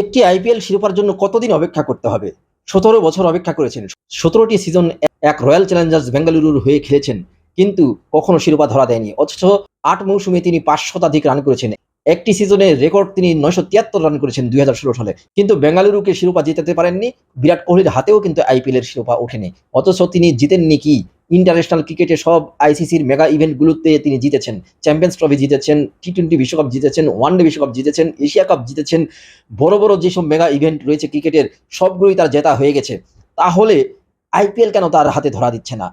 একটি আইপিএল শিরোপার জন্য কতদিন অপেক্ষা করতে হবে? সতেরো বছর অপেক্ষা করেছেন। সতেরোটি সিজন এক রয়্যাল চ্যালেঞ্জার্স বেঙ্গালুরুর হয়ে খেলেছেন, কিন্তু কখনো শিরোপা ধরা দেয়নি। অথচ আট মৌসুমে তিনি পাঁচ শতাধিক রান করেছেন। একটি সিজনে রেকর্ড তিনি নয়শো তিয়াত্তর রান করেছেন দুই হাজার ষোলো সালে। কিন্তু বেঙ্গালুরুকে শিরোপা জিতাতে পারেননি। বিরাট কোহলির হাতেও কিন্তু আইপিএল এর শিরোপা ওঠেনি। অথচ তিনি জিতেননি কি? ইন্টারন্যাশনাল ক্রিকেটে সব আইসিসির মেগা ইভেন্টগুলোতে তিনি জিতেছেন। চ্যাম্পিয়ন্স ট্রফি জিতেছেন টি টোয়েন্টি বিশ্বকাপ জিতেছেন ওয়ান ডে বিশ্বকাপ জিতেছেন এশিয়া কাপ জিতেছেন, বড় বড় যেসব মেগা ইভেন্ট রয়েছে ক্রিকেটের, সবগুলোই তার জেতা হয়ে গেছে। তাহলে আইপিএল কেন তার হাতে ধরা দিচ্ছে না?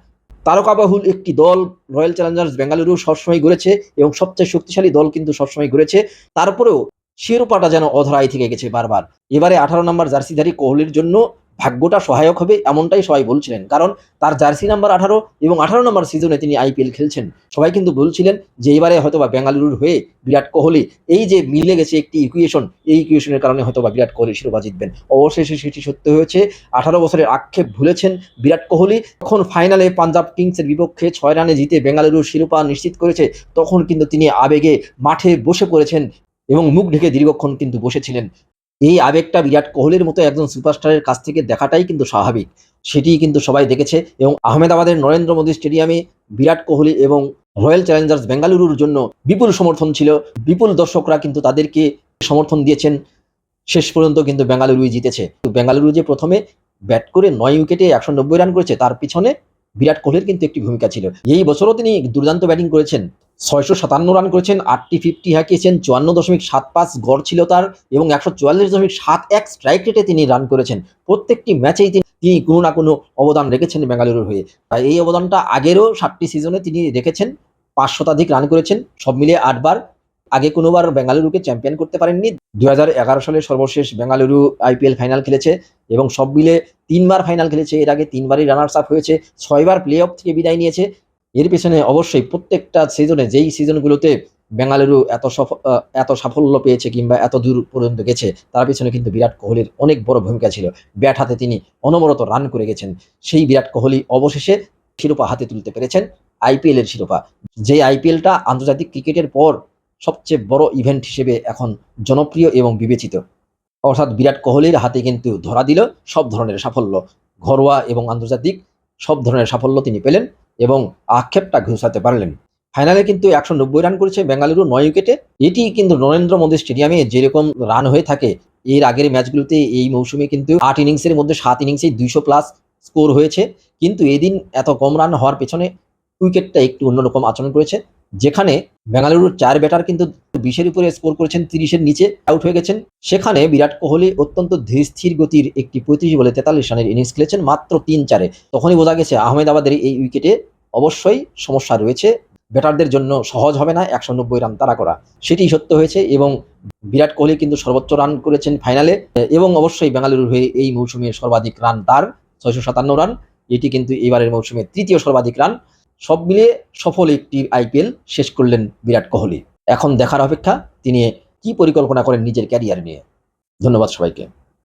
তারকাবাহুল একটি দল রয়্যাল চ্যালেঞ্জার্স বেঙ্গালুরু সবসময় ঘুরেছে এবং সবচেয়ে শক্তিশালী দল কিন্তু সবসময় ঘুরেছে। তারপরেও শিরোপাটা যেন অধরাই থেকে গেছে বারবার। এবারে আঠারো নম্বর জার্সিধারী কোহলির জন্য ভাগ্যটা সহায়ক হবে এমনটাই সবাই বলছিলেন। কারণ তার জার্সি নাম্বার আঠারো এবং আঠারো নম্বর সিজনে তিনি আইপিএল খেলছেন। সবাই কিন্তু বলছিলেন যে এবারে হয়তো বা বেঙ্গালুরুর হয়ে বিরাট কোহলি এই যে মিলে গেছে একটি ইকুয়েশন এই ইকুয়েশনের কারণে হয়তো বা বিরাট কোহলি শিরোপা জিতবেন। অবশেষে সেটি সত্য হয়েছে, আঠারো বছরের আক্ষেপ ভুলেছেন বিরাট কোহলি। তখন ফাইনালে পাঞ্জাব কিংসের বিপক্ষে ছয় রানে জিতে বেঙ্গালুরুর শিরোপা নিশ্চিত করেছে, তখন কিন্তু তিনি আবেগে মাঠে বসে পড়েছেন এবং মুখ ঢেকে দীর্ঘক্ষণ কিন্তু বসেছিলেন। এই আবেগটা বিরাট কোহলির মতো একজন সুপারস্টারের কাছ থেকে দেখাটাই কিন্তু স্বাভাবিক। সেটিই কিন্তু সবাই দেখেছে এবং আহমেদাবাদের নরেন্দ্র মোদী স্টেডিয়ামে বিরাট কোহলি এবং রয়্যাল চ্যালেঞ্জার্স বেঙ্গালুরুর জন্য বিপুল সমর্থন ছিল। বিপুল দর্শকরা কিন্তু তাদেরকে সমর্থন দিয়েছেন। শেষ পর্যন্ত কিন্তু বেঙ্গালুরুই জিতেছে। বেঙ্গালুরু যে প্রথমে ব্যাট করে নয় উইকেটে একশো নব্বই রান করেছে, তার পিছনে বিরাট কোহলির কিন্তু একটি ভূমিকা ছিল। এই বছরও তিনি দুর্দান্ত ব্যাটিং করেছেন। ছয়শো সাতান্ন রান করেছেন, আটটি ফিফটি হাঁকিয়েছেন, চুয়ান্ন দশমিক সাত পাঁচ গড় ছিল তার এবং একশো চুয়াল্লিশ দশমিক সাত এক স্ট্রাইক রেটে তিনি রান করেছেন। প্রত্যেকটি ম্যাচেই তিনি কোনো না কোনো অবদান রেখেছেন বেঙ্গালুরুর হয়ে। তাই এই অবদানটা আগেরও সাতটি সিজনে তিনি রেখেছেন, পাঁচ শতাধিক রান করেছেন, সব মিলিয়ে আটবার। আগে কোনোবার বেঙ্গালুরুকে চ্যাম্পিয়ন করতে পারেননি। দু হাজার এগারো সালে সর্বশেষ বেঙ্গালুরু আইপিএল ফাইনাল খেলেছে এবং সব মিলে তিনবার ফাইনাল খেলেছে। এর আগে তিনবারই রানার্স আপ হয়েছে, ছয়বার প্লে অফ থেকে বিদায় নিয়েছে। এর পেছনে অবশ্যই প্রত্যেকটা সিজনে যেই সিজনগুলোতে বেঙ্গালুরু এত সফ আহ, এত সাফল্য পেয়েছে কিংবা এত দূর পর্যন্ত গেছে তার পেছনে কিন্তু বিরাট কোহলির অনেক বড় ভূমিকা ছিল। ব্যাট হাতে তিনি অনবরত রান করে গেছেন। সেই বিরাট কোহলি অবশেষে শিরোপা হাতে তুলতে পেরেছেন আইপিএল এর শিরোপা। যে আইপিএলটা আন্তর্জাতিক ক্রিকেটের পর সবচেয়ে বড় ইভেন্ট হিসেবে এখন জনপ্রিয় এবং বিবেচিত। অর্থাৎ বিরাট কোহলির হাতে কিন্তু ধরা দিল সব ধরনের সাফল্য। ঘরোয়া এবং আন্তর্জাতিক সব ধরনের সাফল্য তিনি পেলেন। এবং আক্ষেপটা ঘুষাতে পারলেন। ফাইনালে কিন্তু একশো নব্বই রান করেছে বেঙ্গালুরু নয় উইকেটে। এটি কিন্তু নরেন্দ্র মোদী স্টেডিয়ামে যেরকম রান হয়ে থাকে, এর আগের ম্যাচগুলোতে এই মৌসুমে কিন্তু আট ইনিংসের মধ্যে সাত ইনিংসেই দুইশো প্লাস স্কোর হয়েছে। কিন্তু এদিন এত কম রান হওয়ার পেছনে উইকেটটা একটু অন্যরকম আচরণ করেছে, যেখানে বেঙ্গালুরুর চার ব্যাটার কিন্তু বিশের উপরে স্কোর করেছেন, তিরিশের নিচে আউট হয়ে গেছেন। সেখানে বিরাট কোহলি অত্যন্ত ধীর, স্থির গতির একটি পঁয়ত্রিশ বলে তেতাল্লিশ রানের ইনিংস খেলেছেন মাত্র তিন চারে। তখনই বোঝা গেছে আহমেদাবাদের এই উইকেটে অবশ্যই সমস্যা রয়েছে। ব্যাটারদের জন্য সহজ হবে না একশো নব্বই রান তারা করা। সেটি সত্য হয়েছে এবং বিরাট কোহলি কিন্তু সর্বোচ্চ রান করেছেন ফাইনালে এবং অবশ্যই বেঙ্গালুরুর হয়ে এই মৌসুমে সর্বাধিক রান তার ছয়শো সাতান্ন রান। এটি কিন্তু এবারের মৌসুমে তৃতীয় সর্বাধিক রান। সব মিলিয়ে সফল একটি আইপিএল শেষ করলেন বিরাট কোহলি। এখন দেখার অপেক্ষা তিনি কি পরিকল্পনা করেন নিজের ক্যারিয়ার নিয়ে। ধন্যবাদ সবাইকে।